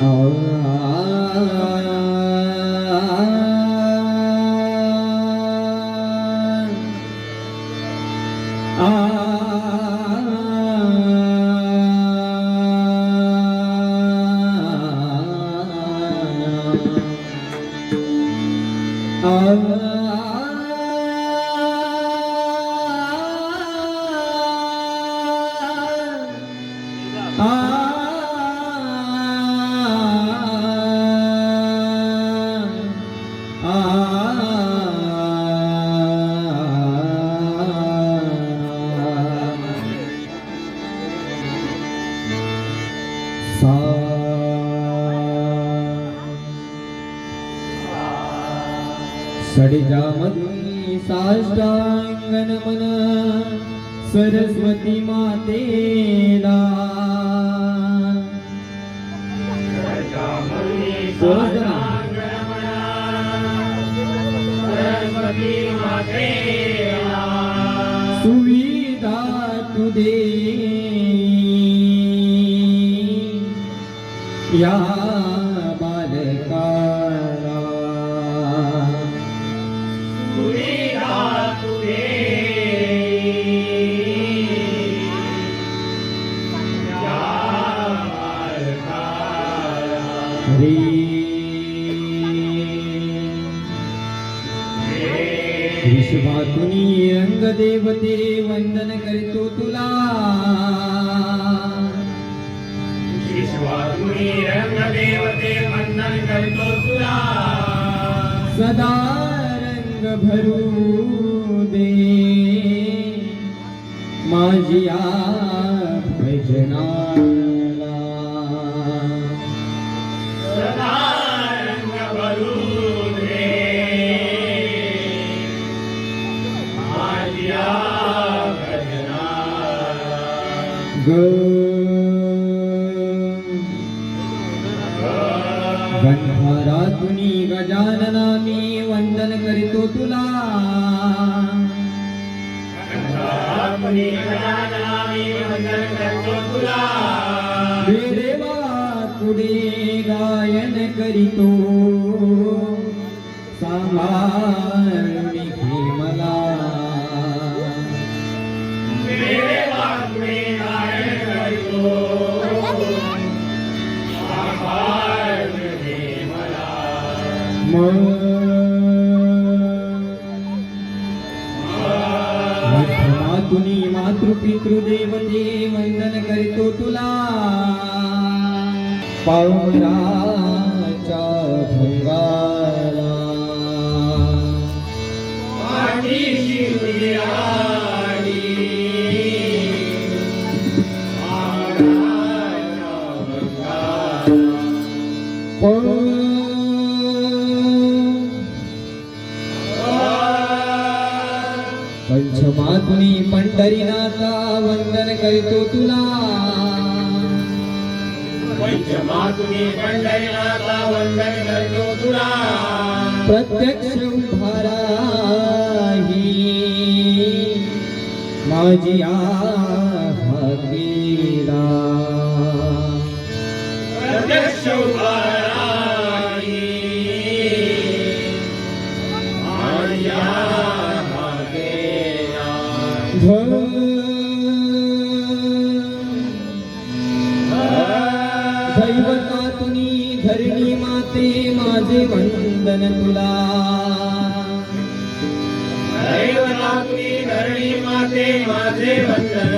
All right. साष्टाङ्गनमन Saraswati मातेला. सुविधा तुदे. या विश्वात्मी रंगदेवते वंदन करतो तुला. सदा रंग भरू दे. माझिया भजनाला. सदा रंग भरू दे. माझ्या भजनाला. तुला. देवा पुढे गायन करीतो. सांभाळी मला. मातृपितृदेवते वंदन करतो तुला. पावराच्या भंगाला पंचमातुनी पंढरीनाथा वंदन करीतो तुला. पंचमातुनी पंढरीनाथा वंदन करतो तुला. प्रत्यक्ष उभाराही. माझी हाकेला प्रत्यक्ष उभाराई. दैवतातुनी धरणी माते माझे वंदन तुला। दैवतातुनी धरणी माते माझे वंदन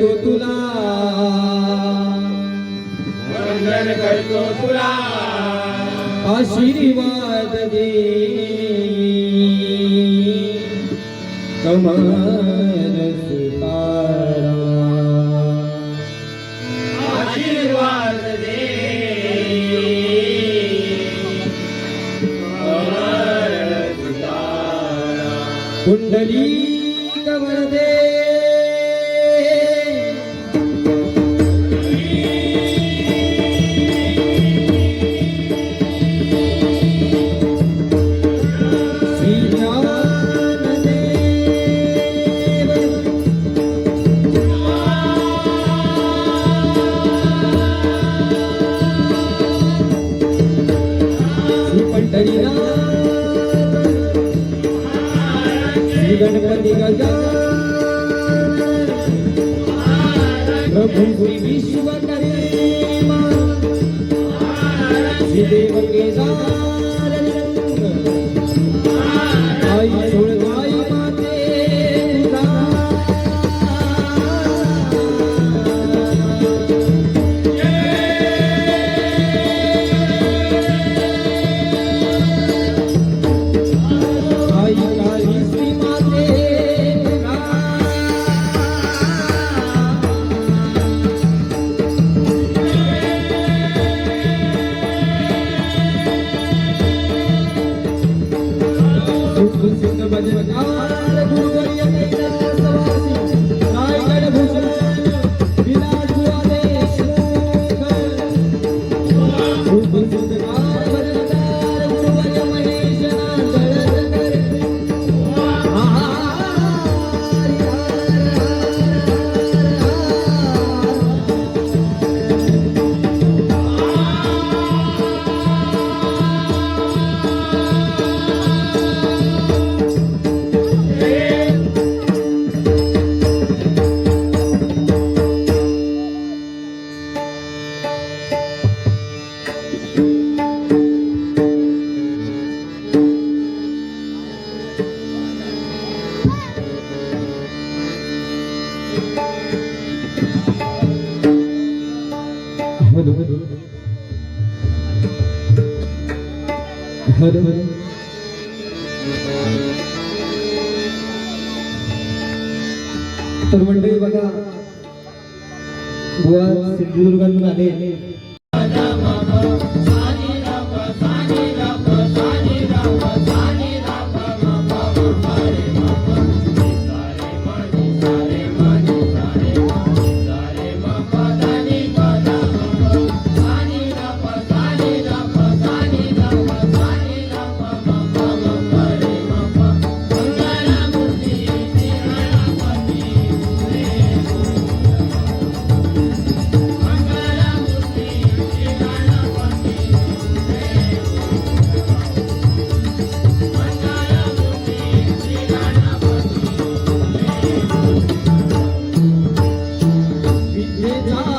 करतो तुला वंदन करतो तुला आशीर्वाद दे कमल सुतारा आशीर्वाद दे कुंडली प्रभु श्री विश्वकर्मा श्रीदेव केदार तर मंडळी बघा गोवा सिंधुदुर्गातून आले. आहे যায়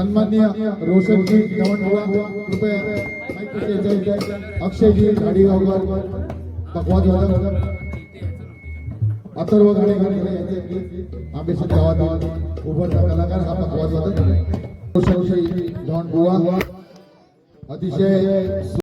सन्मान्य रोशनजी नवनबुवा कृपया माईक इथे जाईल. अक्षयजी गाडीगावकर पकवाज वादक अथर्व गाडेकर आंबेश्वर गावात उभरता कलाकार हा पकवाज वादक रोशनजी नवनबुवा अतिशय